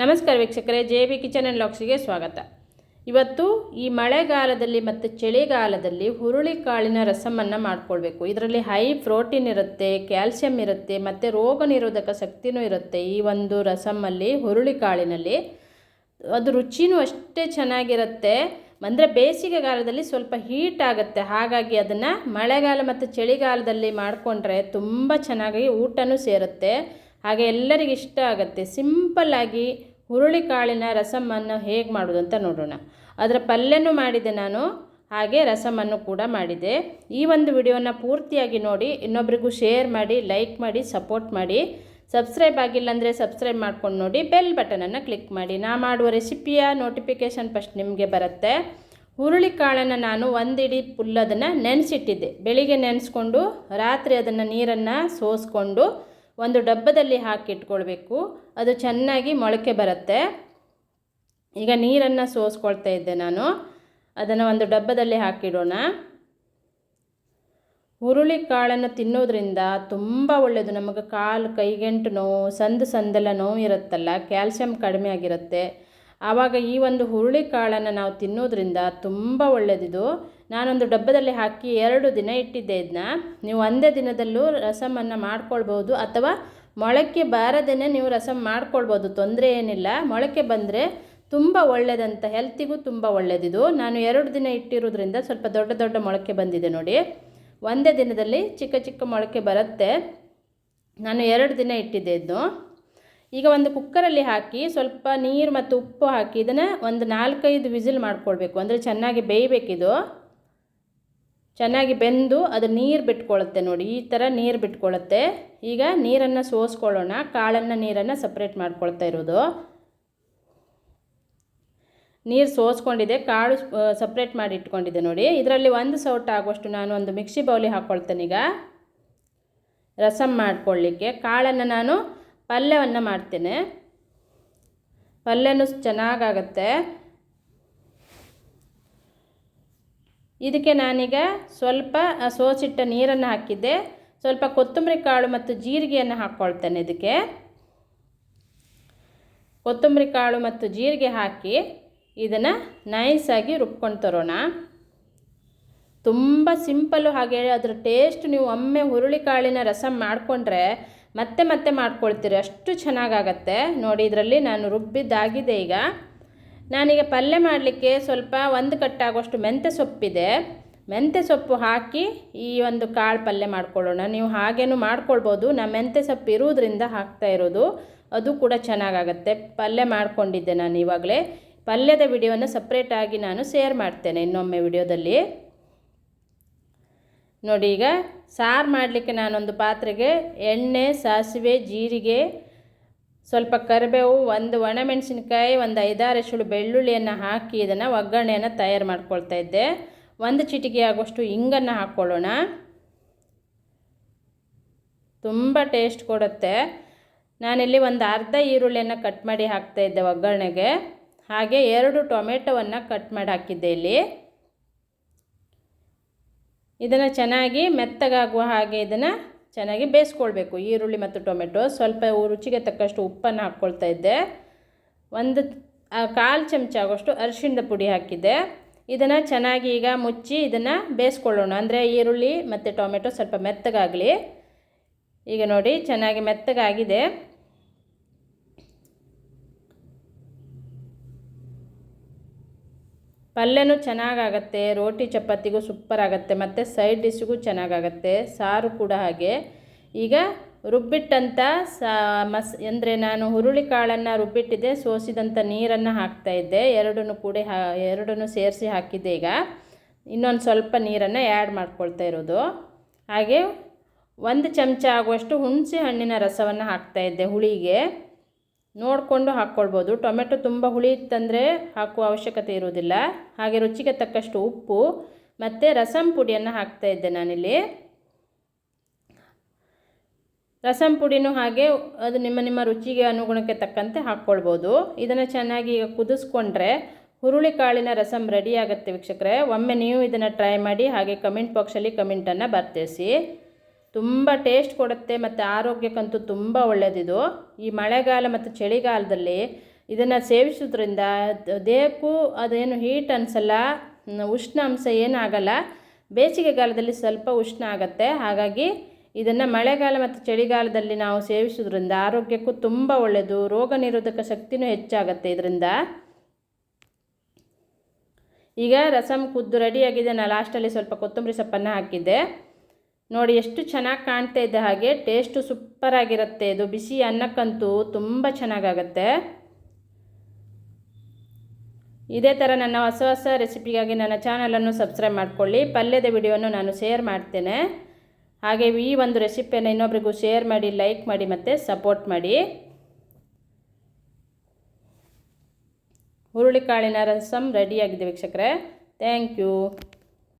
ನಮಸ್ಕಾರ ವೀಕ್ಷಕರೇ, J B kitchen and ಲಾಕ್ಸಿಗೆ ಸ್ವಾಗತ. ಇವತ್ತು ಈ ಮಳೆಗಾಲದಲ್ಲಿ ಮತ್ತು ಚಳಿಗಾಲದಲ್ಲಿ ಹುರುಳಿಕಾಳಿನ ರಸಮನ್ನು ಮಾಡ್ಕೊಳ್ಬೇಕು. ಇದರಲ್ಲಿ ಹೈ ಪ್ರೋಟೀನ್ ಇರುತ್ತೆ, ಕ್ಯಾಲ್ಸಿಯಂ ಇರುತ್ತೆ, ಮತ್ತು ರೋಗ ನಿರೋಧಕ ಶಕ್ತಿನೂ ಇರುತ್ತೆ. ಈ ಒಂದು ರಸಮಲ್ಲಿ, ಹುರುಳಿಕಾಳಿನಲ್ಲಿ ಅದು ರುಚಿನೂ ಅಷ್ಟೇ ಚೆನ್ನಾಗಿರುತ್ತೆ. ಅಂದರೆ ಬೇಸಿಗೆಗಾಲದಲ್ಲಿ ಸ್ವಲ್ಪ ಹೀಟ್ ಆಗುತ್ತೆ. ಹಾಗಾಗಿ ಅದನ್ನು ಮಳೆಗಾಲ ಮತ್ತು ಚಳಿಗಾಲದಲ್ಲಿ ಮಾಡಿಕೊಂಡ್ರೆ ತುಂಬ ಚೆನ್ನಾಗಿ ಊಟನೂ ಸೇರುತ್ತೆ. ಹಾಗೆ ಎಲ್ಲರಿಗೆ ಇಷ್ಟ ಆಗುತ್ತೆ. ಸಿಂಪಲ್ಲಾಗಿ ಹುರುಳಿಕಾಳಿನ ರಸಮನ್ನು ಹೇಗೆ ಮಾಡೋದು ಅಂತ ನೋಡೋಣ. ಅದರ ಪಲ್ಯನೂ ಮಾಡಿದೆ ನಾನು, ಹಾಗೆ ರಸಮನ್ನು ಕೂಡ ಮಾಡಿದೆ. ಈ ಒಂದು ವಿಡಿಯೋನ ಪೂರ್ತಿಯಾಗಿ ನೋಡಿ, ಇನ್ನೊಬ್ರಿಗೂ ಶೇರ್ ಮಾಡಿ, ಲೈಕ್ ಮಾಡಿ, ಸಪೋರ್ಟ್ ಮಾಡಿ. ಸಬ್ಸ್ಕ್ರೈಬ್ ಆಗಿಲ್ಲ ಅಂದರೆ ಸಬ್ಸ್ಕ್ರೈಬ್ ಮಾಡ್ಕೊಂಡು ನೋಡಿ, ಬೆಲ್ ಬಟನನ್ನು ಕ್ಲಿಕ್ ಮಾಡಿ. ನಾ ಮಾಡುವ ರೆಸಿಪಿಯ ನೋಟಿಫಿಕೇಷನ್ ಫಸ್ಟ್ ನಿಮಗೆ ಬರುತ್ತೆ. ಹುರುಳಿಕಾಳನ್ನು ನಾನು ಒಂದಿಡಿ ಫುಲ್ ಅದನ್ನು ನೆನೆಸಿಟ್ಟಿದ್ದೆ. ಬೆಳಿಗ್ಗೆ ನೆನೆಸ್ಕೊಂಡು, ರಾತ್ರಿ ಅದನ್ನು ನೀರನ್ನು ಸೋಸ್ಕೊಂಡು ಒಂದು ಡಬ್ಬದಲ್ಲಿ ಹಾಕಿಟ್ಕೊಳ್ಬೇಕು ಅದು ಚೆನ್ನಾಗಿ ಮೊಳಕೆ ಬರುತ್ತೆ. ಈಗ ನೀರನ್ನು ಸೋಸ್ಕೊಳ್ತಾ ಇದ್ದೆ ನಾನು. ಅದನ್ನು ಒಂದು ಡಬ್ಬದಲ್ಲಿ ಹಾಕಿಡೋಣ. ಹುರುಳಿ ಕಾಳನ್ನು ತಿನ್ನೋದ್ರಿಂದ ತುಂಬ ಒಳ್ಳೆಯದು ನಮಗೆ ಕಾಲು, ಕೈಗೆಂಟು ನೋವು, ಸಂದು, ಸಂದೆಲ್ಲ ನೋವು ಇರುತ್ತಲ್ಲ, ಕ್ಯಾಲ್ಸಿಯಂ ಕಡಿಮೆ ಆಗಿರುತ್ತೆ. ಆವಾಗ ಈ ಒಂದು ಹುರುಳಿ ಕಾಳನ್ನು ನಾವು ತಿನ್ನೋದ್ರಿಂದ ತುಂಬ ಒಳ್ಳೆಯದಿದು ನಾನೊಂದು ಡಬ್ಬದಲ್ಲಿ ಹಾಕಿ ಎರಡು ದಿನ ಇಟ್ಟಿದ್ದೆ ಇದನ್ನ ನೀವು ಒಂದೇ ದಿನದಲ್ಲೂ ರಸಮನ್ನು ಮಾಡ್ಕೊಳ್ಬೋದು ಅಥವಾ ಮೊಳಕೆ ಬಾರದೇ ನೀವು ರಸಮ್ ಮಾಡ್ಕೊಳ್ಬೋದು ತೊಂದರೆ ಏನಿಲ್ಲ. ಮೊಳಕೆ ಬಂದರೆ ತುಂಬ ಒಳ್ಳೆಯದಂತ ಹೆಲ್ತಿಗೂ ತುಂಬ ಒಳ್ಳೆಯದಿದು ನಾನು ಎರಡು ದಿನ ಇಟ್ಟಿರೋದ್ರಿಂದ ಸ್ವಲ್ಪ ದೊಡ್ಡ ದೊಡ್ಡ ಮೊಳಕೆ ಬಂದಿದೆ ನೋಡಿ. ಒಂದೇ ದಿನದಲ್ಲಿ ಚಿಕ್ಕ ಚಿಕ್ಕ ಮೊಳಕೆ ಬರುತ್ತೆ. ನಾನು ಎರಡು ದಿನ ಇಟ್ಟಿದ್ದೆ ಇದನ್ನು ಈಗ ಒಂದು ಕುಕ್ಕರಲ್ಲಿ ಹಾಕಿ ಸ್ವಲ್ಪ ನೀರು ಮತ್ತು ಉಪ್ಪು ಹಾಕಿ ಇದನ್ನು ಒಂದು ನಾಲ್ಕೈದು ವಿಸಿಲ್ ಮಾಡ್ಕೊಳ್ಬೇಕು. ಅಂದರೆ ಚೆನ್ನಾಗಿ ಬೇಯಬೇಕಿದು. ಚೆನ್ನಾಗಿ ಬೆಂದು ಅದು ನೀರು ಬಿಟ್ಕೊಳ್ಳುತ್ತೆ ನೋಡಿ, ಈ ಥರ ನೀರು ಬಿಟ್ಕೊಳ್ಳುತ್ತೆ ಈಗ ನೀರನ್ನು ಸೋಸ್ಕೊಳ್ಳೋಣ. ಕಾಳನ್ನು ನೀರನ್ನು ಸಪ್ರೇಟ್ ಮಾಡ್ಕೊಳ್ತಾ ಇರೋದು. ನೀರು ಸೋಸ್ಕೊಂಡಿದೆ, ಕಾಳು ಸಪ್ರೇಟ್ ಮಾಡಿ ಇಟ್ಕೊಂಡಿದ್ದೆ ನೋಡಿ. ಇದರಲ್ಲಿ ಒಂದು ಸೌಟ್ ಆಗುವಷ್ಟು ನಾನು ಒಂದು ಮಿಕ್ಸಿ ಬೌಲಿ ಹಾಕ್ಕೊಳ್ತೇನೆ ಈಗ. ರಸಮ್ ಮಾಡಿಕೊಳ್ಳಿಕ್ಕೆ. ಕಾಳನ್ನು ನಾನು ಪಲ್ಯವನ್ನು ಮಾಡ್ತೇನೆ. ಪಲ್ಯನೂ ಚೆನ್ನಾಗಾಗತ್ತೆ. ಇದಕ್ಕೆ ನಾನೀಗ ಸ್ವಲ್ಪ ಸೋಸಿಟ್ಟ ನೀರನ್ನು ಹಾಕಿದ್ದೆ. ಸ್ವಲ್ಪ ಕೊತ್ತಂಬರಿ ಕಾಳು ಮತ್ತು ಜೀರಿಗೆಯನ್ನು ಹಾಕ್ಕೊಳ್ತೇನೆ ಇದಕ್ಕೆ. ಕೊತ್ತಂಬರಿ ಕಾಳು ಮತ್ತು ಜೀರಿಗೆ ಹಾಕಿ ಇದನ್ನು ನೈಸಾಗಿ ರುಬ್ಕೊಂಡು ತರೋಣ. ತುಂಬ ಸಿಂಪಲ್ಲು ಹಾಗೆ, ಅದರ ಟೇಸ್ಟ್ ನೀವು ಒಮ್ಮೆ ಹುರುಳಿಕಾಳಿನ ರಸಂ ಮಾಡಿಕೊಂಡ್ರೆ ಮತ್ತೆ ಮತ್ತೆ ಮಾಡ್ಕೊಳ್ತೀರಿ. ಅಷ್ಟು ಚೆನ್ನಾಗಾಗತ್ತೆ. ನೋಡಿ, ಇದರಲ್ಲಿ ನಾನು ರುಬ್ಬಿದ್ದಾಗಿದೆ ಈಗ. ನಾನೀಗ ಪಲ್ಯ ಮಾಡಲಿಕ್ಕೆ ಸ್ವಲ್ಪ ಒಂದು ಕಟ್ಟಾಗುವಷ್ಟು ಮೆಂತ್ಯ ಸೊಪ್ಪಿದೆ. ಮೆಂತ್ಯ ಸೊಪ್ಪು ಹಾಕಿ ಈ ಒಂದು ಕಾಳು ಪಲ್ಯ ಮಾಡ್ಕೊಳ್ಳೋಣ. ನೀವು ಹಾಗೇನೂ ಮಾಡ್ಕೊಳ್ಬೋದು. ನಾ ಮೆಂತ್ಯ ಸೊಪ್ಪು ಇರುವುದರಿಂದ ಹಾಕ್ತಾ ಇರೋದು. ಅದು ಕೂಡ ಚೆನ್ನಾಗಾಗತ್ತೆ. ಪಲ್ಯ ಮಾಡಿಕೊಂಡಿದ್ದೆ ನಾನು ಇವಾಗಲೇ. ಪಲ್ಯದ ವಿಡಿಯೋನ ಸಪ್ರೇಟಾಗಿ ನಾನು ಶೇರ್ ಮಾಡ್ತೇನೆ ಇನ್ನೊಮ್ಮೆ ವಿಡಿಯೋದಲ್ಲಿ. ನೋಡಿ ಈಗ ಸಾರು ಮಾಡಲಿಕ್ಕೆ ನಾನೊಂದು ಪಾತ್ರೆಗೆ ಎಣ್ಣೆ, ಸಾಸಿವೆ, ಜೀರಿಗೆ, ಸ್ವಲ್ಪ ಕರಿಬೇವು, ಒಂದು ಒಣಮೆಣಸಿನ್ಕಾಯಿ, ಒಂದು ಐದಾರು ಎಸಳು ಬೆಳ್ಳುಳ್ಳಿಯನ್ನು ಹಾಕಿ ಇದನ್ನು ಒಗ್ಗರಣೆಯನ್ನು ತಯಾರು ಮಾಡ್ಕೊಳ್ತಾ ಇದ್ದೆ. ಒಂದು ಚಿಟಿಕೆ ಆಗೋಷ್ಟು ಹಿಂಗನ್ನು ಹಾಕ್ಕೊಳ್ಳೋಣ. ತುಂಬ ಟೇಸ್ಟ್ ಕೊಡುತ್ತೆ. ನಾನಿಲ್ಲಿ ಒಂದು ಅರ್ಧ ಈರುಳ್ಳಿಯನ್ನು ಕಟ್ ಮಾಡಿ ಹಾಕ್ತಾಯಿದ್ದೆ ಒಗ್ಗರಣೆಗೆ. ಹಾಗೆ ಎರಡು ಟೊಮೆಟೊವನ್ನು ಕಟ್ ಮಾಡಿ ಹಾಕಿದ್ದೆ ಇಲ್ಲಿ. ಇದನ್ನು ಚೆನ್ನಾಗಿ ಮೆತ್ತಗಾಗುವ ಹಾಗೆ ಇದನ್ನು ಚೆನ್ನಾಗಿ ಬೇಯಿಸ್ಕೊಳ್ಬೇಕು. ಈರುಳ್ಳಿ ಮತ್ತು ಟೊಮೆಟೊ. ಸ್ವಲ್ಪ ರುಚಿಗೆ ತಕ್ಕಷ್ಟು ಉಪ್ಪನ್ನು ಹಾಕ್ಕೊಳ್ತಾ ಇದ್ದೆ. ಒಂದು ಕಾಲು ಚಮಚ ಆಗೋಷ್ಟು ಅರಿಶಿಣದ ಪುಡಿ ಹಾಕಿದ್ದೆ. ಇದನ್ನು ಚೆನ್ನಾಗಿ ಈಗ ಮುಚ್ಚಿ ಇದನ್ನು ಬೇಯಿಸ್ಕೊಳ್ಳೋಣ. ಅಂದರೆ ಈರುಳ್ಳಿ ಮತ್ತು ಟೊಮೆಟೊ ಸ್ವಲ್ಪ ಮೆತ್ತಗಾಗಲಿ. ಈಗ ನೋಡಿ, ಚೆನ್ನಾಗಿ ಮೆತ್ತಗಾಗಿದೆ. ಪಲ್ಯನೂ ಚೆನ್ನಾಗಾಗತ್ತೆ, ರೋಟಿ ಚಪಾತಿಗೂ ಸೂಪರ್ ಆಗುತ್ತೆ ಮತ್ತು ಸೈಡ್ ಡಿಶ್ಗೂ ಚೆನ್ನಾಗಾಗತ್ತೆ, ಸಾರು ಕೂಡ ಹಾಗೆ. ಈಗ ರುಬ್ಬಿಟ್ಟಂಥ ಸಾ, ಮಸ್, ಅಂದರೆ ನಾನು ಹುರುಳಿ ಕಾಳನ್ನು ರುಬ್ಬಿಟ್ಟಿದ್ದೆ ಸೋಸಿದಂಥ ನೀರನ್ನು ಹಾಕ್ತಾಯಿದ್ದೆ ಎರಡನ್ನೂ ಕೂಡ ಹಾ, ಎರಡನ್ನೂ ಸೇರಿಸಿ ಹಾಕಿದ್ದೆ ಈಗ. ಇನ್ನೊಂದು ಸ್ವಲ್ಪ ನೀರನ್ನು ಆ್ಯಡ್ ಮಾಡ್ಕೊಳ್ತಾ ಇರೋದು. ಹಾಗೆ ಒಂದು ಚಮಚ ಆಗುವಷ್ಟು ಹುಣಸೆ ಹಣ್ಣಿನ ರಸವನ್ನು ಹಾಕ್ತಾಯಿದ್ದೆ ಹುಳಿಗೆ. ನೋಡಿಕೊಂಡು ಹಾಕ್ಕೊಳ್ಬೋದು. ಟೊಮೆಟೊ ತುಂಬ ಹುಳಿ ಇತ್ತಂದರೆ ಹಾಕುವ ಅವಶ್ಯಕತೆ ಇರುವುದಿಲ್ಲ. ಹಾಗೆ ರುಚಿಗೆ ತಕ್ಕಷ್ಟು ಉಪ್ಪು ಮತ್ತು ರಸಂ ಪುಡಿಯನ್ನು ಹಾಕ್ತಾಯಿದ್ದೆ ನಾನಿಲ್ಲಿ. ರಸಂ ಪುಡಿನೂ ಹಾಗೆ ಅದು ನಿಮ್ಮ ನಿಮ್ಮ ರುಚಿಗೆ ಅನುಗುಣಕ್ಕೆ ತಕ್ಕಂತೆ ಹಾಕ್ಕೊಳ್ಬೋದು. ಇದನ್ನು ಚೆನ್ನಾಗಿ ಈಗ ಕುದಿಸ್ಕೊಂಡ್ರೆ ಹುರುಳಿ ಕಾಳಿನ ರಸಂ ರೆಡಿ ಆಗುತ್ತೆ ವೀಕ್ಷಕರೇ. ಒಮ್ಮೆ ನೀವು ಇದನ್ನು ಟ್ರೈ ಮಾಡಿ ಹಾಗೆ ಕಮೆಂಟ್ ಬಾಕ್ಸಲ್ಲಿ ಕಮೆಂಟನ್ನು ಬರ್ತಿಸಿ ತುಂಬ ಟೇಸ್ಟ್ ಕೊಡುತ್ತೆ ಮತ್ತು ಆರೋಗ್ಯಕ್ಕಂತೂ ತುಂಬ ಒಳ್ಳೆಯದಿದು ಈ ಮಳೆಗಾಲ ಮತ್ತು ಚಳಿಗಾಲದಲ್ಲಿ ಇದನ್ನು ಸೇವಿಸೋದ್ರಿಂದ ದೇಹಕ್ಕೂ ಅದೇನು ಹೀಟ್ ಅನಿಸಲ್ಲ ಉಷ್ಣಾಂಶ ಏನಾಗಲ್ಲ. ಬೇಸಿಗೆಗಾಲದಲ್ಲಿ ಸ್ವಲ್ಪ ಉಷ್ಣ ಆಗುತ್ತೆ. ಹಾಗಾಗಿ ಇದನ್ನು ಮಳೆಗಾಲ ಮತ್ತು ಚಳಿಗಾಲದಲ್ಲಿ ನಾವು ಸೇವಿಸೋದ್ರಿಂದ ಆರೋಗ್ಯಕ್ಕೂ ತುಂಬ ಒಳ್ಳೆಯದು ರೋಗ ನಿರೋಧಕ ಶಕ್ತಿನೂ ಹೆಚ್ಚಾಗುತ್ತೆ ಇದರಿಂದ. ಈಗ ರಸಮ್ ಕುದ್ದು ರೆಡಿಯಾಗಿದೆ ನಾನು ಲಾಸ್ಟಲ್ಲಿ ಸ್ವಲ್ಪ ಕೊತ್ತಂಬರಿ ಸೊಪ್ಪನ್ನು ಹಾಕಿದ್ದೆ. ನೋಡಿ ಎಷ್ಟು ಚೆನ್ನಾಗಿ ಕಾಣ್ತಾ ಇದ್ದ ಹಾಗೆ ಟೇಸ್ಟು ಸೂಪರಾಗಿರುತ್ತೆ ಇದು ಬಿಸಿ ಅನ್ನಕ್ಕಂತೂ ತುಂಬ ಚೆನ್ನಾಗಾಗತ್ತೆ. ಇದೇ ಥರ ನನ್ನ ಹೊಸ ಹೊಸ ರೆಸಿಪಿಗಾಗಿ ನನ್ನ ಚಾನಲನ್ನು ಸಬ್ಸ್ಕ್ರೈಬ್ ಮಾಡ್ಕೊಳ್ಳಿ. ಪಲ್ಯದ ವಿಡಿಯೋವನ್ನು ನಾನು ಶೇರ್ ಮಾಡ್ತೇನೆ. ಹಾಗೆ ಈ ಒಂದು ರೆಸಿಪಿಯನ್ನು ಇನ್ನೊಬ್ರಿಗೂ ಶೇರ್ ಮಾಡಿ ಲೈಕ್ ಮಾಡಿ ಮತ್ತು ಸಪೋರ್ಟ್ ಮಾಡಿ. ಹುರುಳಿಕಾಳಿನ ರಸಮ್ ರೆಡಿಯಾಗಿದೆ ವೀಕ್ಷಕರೇ. Thank you